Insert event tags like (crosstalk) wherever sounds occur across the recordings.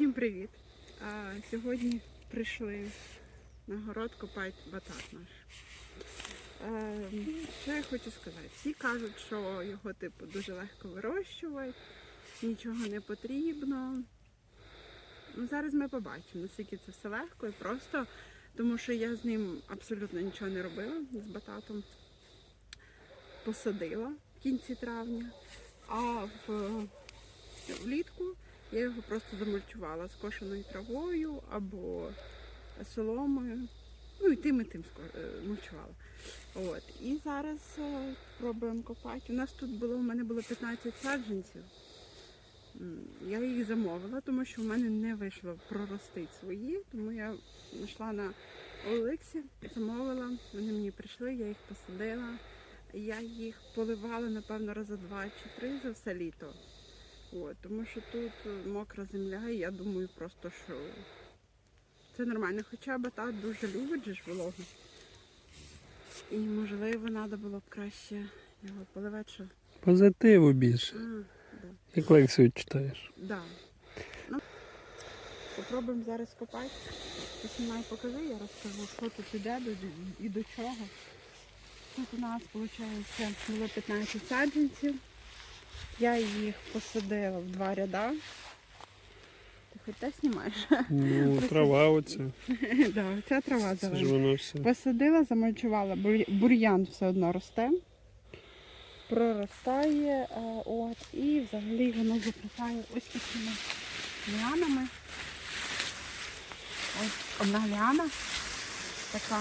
Всім привіт! А, сьогодні прийшли на город копати батат наш. Е, що я хочу сказати? Всі кажуть, що його типу дуже легко вирощувати, нічого не потрібно. Ну, зараз ми побачимо, наскільки це все легко і просто, тому що я з ним абсолютно нічого не робила з бататом. Посадила в кінці травня, а в влітку я його просто замульчувала скошеною травою або соломою. Ну і тим і тим е, мульчувала. От. І зараз е, пробуємо копати. У нас тут було, у мене було 15 саджанців. Я їх замовила, тому що в мене не вийшло проростити свої, тому я знайшла на Олексі, замовила, вони мені прийшли, я їх посадила. Я їх поливала, напевно, рази два чи три за все літо. От, тому що тут е, мокра земля, і я думаю просто, що це нормально. Хоча батат дуже любить же ж вологу. І можливо, треба було б краще його поливати, що. Позитиву більше. А, да. Як лекцію читаєш. Да. Ну, попробуємо зараз копати. Поснімай, покажи, я розкажу, що тут іде і до чого. Тут у нас, виходить, було 15 саджанців. Я їх посадила в два ряда. Ти хоч те знімаєш? Ну, (laughs) трава оця. (laughs) да, ця трава Це ж зелена. воно все. Посадила, замульчувала, бур'ян все одно росте, проростає, а, от, і взагалі воно заплітає ось такими ліанами. Ось одна ліана така.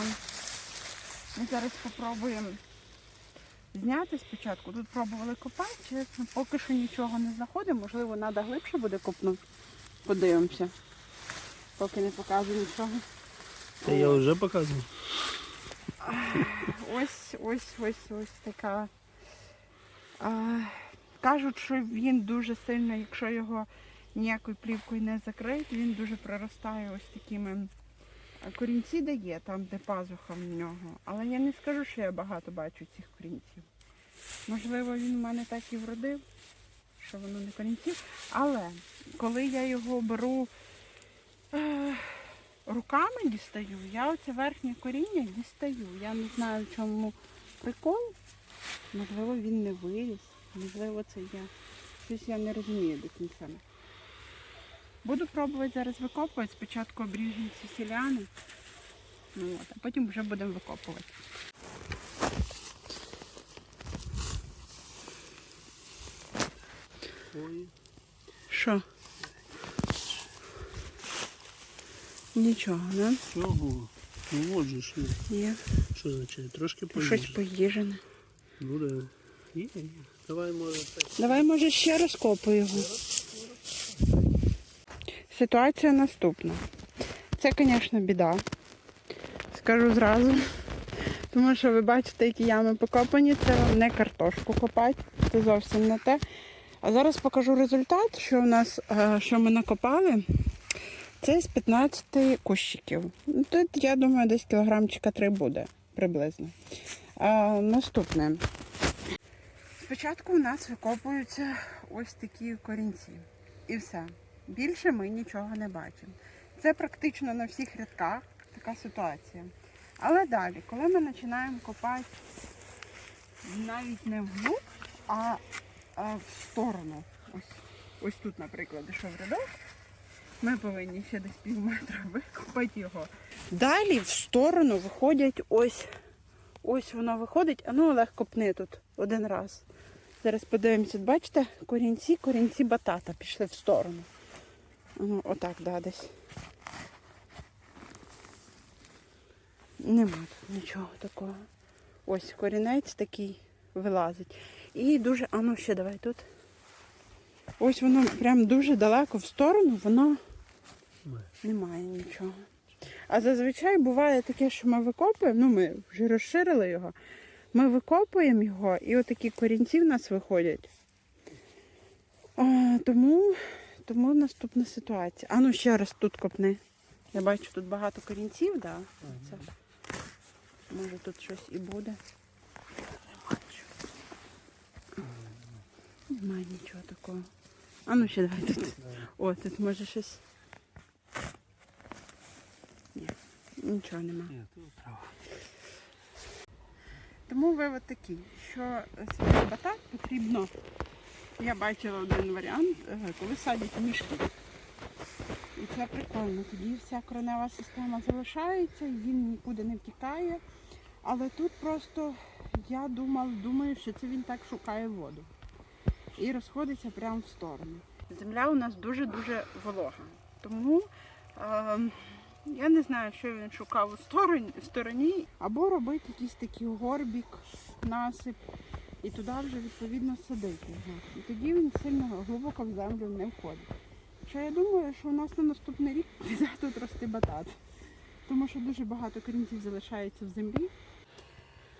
Ми зараз спробуємо зняти спочатку. Тут пробували копати, чесно, поки що нічого не знаходимо. Можливо, треба глибше буде копнути. Подивимося. Поки не показую нічого. Та я вже показував. Ось, ось, ось, ось така. А, кажуть, що він дуже сильно, якщо його ніякою плівкою не закрити, він дуже проростає ось такими. Корінці дає там, де пазуха в нього. Але я не скажу, що я багато бачу цих корінців. Можливо, він у мене так і вродив, що воно не корінців. Але коли я його беру е, руками дістаю, я оце верхнє коріння дістаю. Я не знаю, в чому прикол. Можливо, він не виріс. Можливо, це я. Щось я не розумію до кінця. Буду пробувати зараз викопувати. Спочатку обріжемо ці селяни, ну, от, а потім вже будемо викопувати. Що? Нічого, не? Чого? Ну от же ж. ну. Є. Що означає? Трошки Щось поїжджу. поїжене. Ну да. Є, є. Давай може так. Давай, може, ще розкопаю його. Ситуація наступна. Це, звісно, біда. Скажу зразу. Тому що ви бачите, які ями покопані. Це не картошку копати. Це зовсім не те. А зараз покажу результат, що у нас, е, що ми накопали. Це з 15 кущиків. Тут, я думаю, десь кілограмчика 3 буде приблизно. А, наступне. Спочатку у нас викопуються ось такі корінці. І все. Більше ми нічого не бачимо. Це практично на всіх рядках така ситуація. Але далі, коли ми починаємо копати навіть не вглуб, а, а в сторону. Ось, ось тут, наприклад, йшов рядок, ми повинні ще десь пів метра викопати його. Далі в сторону виходять ось Ось воно виходить, а ну Олег копни тут один раз. Зараз подивимося, бачите, корінці, корінці батата пішли в сторону. Отак, да, десь. Нема тут нічого такого. Ось корінець такий вилазить. І дуже, а ну ще давай тут. Ось воно прям дуже далеко в сторону, воно немає нічого. А зазвичай буває таке, що ми викопуємо, ну ми вже розширили його. Ми викопуємо його і отакі корінці в нас виходять. А, тому, тому наступна ситуація. А ну ще раз тут копни. Я бачу, тут багато корінців, так? Да? Це... Може тут щось і буде. Не бачу. Немає нічого такого. А ну ще давай тут. О, тут може щось. Ні, нічого немає. Тому вивод такі, що свій батат потрібно я бачила один варіант, е, коли садять мішки. І це прикольно. Тоді вся коренева система залишається, він нікуди не втікає. Але тут просто я думала, думаю, що це він так шукає воду. І розходиться прямо в сторону. Земля у нас дуже-дуже волога. Тому е, я не знаю, що він шукав у стороні, стороні. Або робити якийсь такий горбік, насип, і туди вже відповідно садити його. І тоді він сильно глибоко в землю не входить. Що я думаю, що у нас на наступний рік піде тут рости батат. Тому що дуже багато корінців залишається в землі.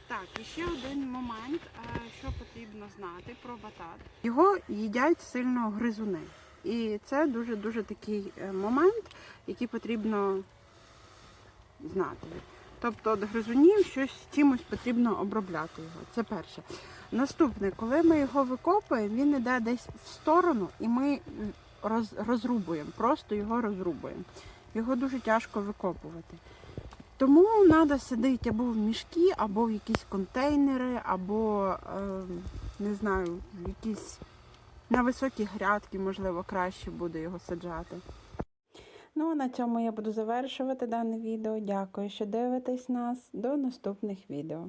Так, і ще один момент, е, що потрібно знати про батат. Його їдять сильно гризуни. І це дуже-дуже такий е, момент, який потрібно знати. Тобто від гризунів щось чимось потрібно обробляти його. Це перше. Наступне, коли ми його викопуємо, він йде десь в сторону і ми роз, розрубуємо, просто його розрубуємо. Його дуже тяжко викопувати. Тому треба садити або в мішки, або в якісь контейнери, або е, не знаю, якісь на високі грядки, можливо, краще буде його саджати. Ну а на цьому я буду завершувати дане відео. Дякую, що дивитесь нас. До наступних відео.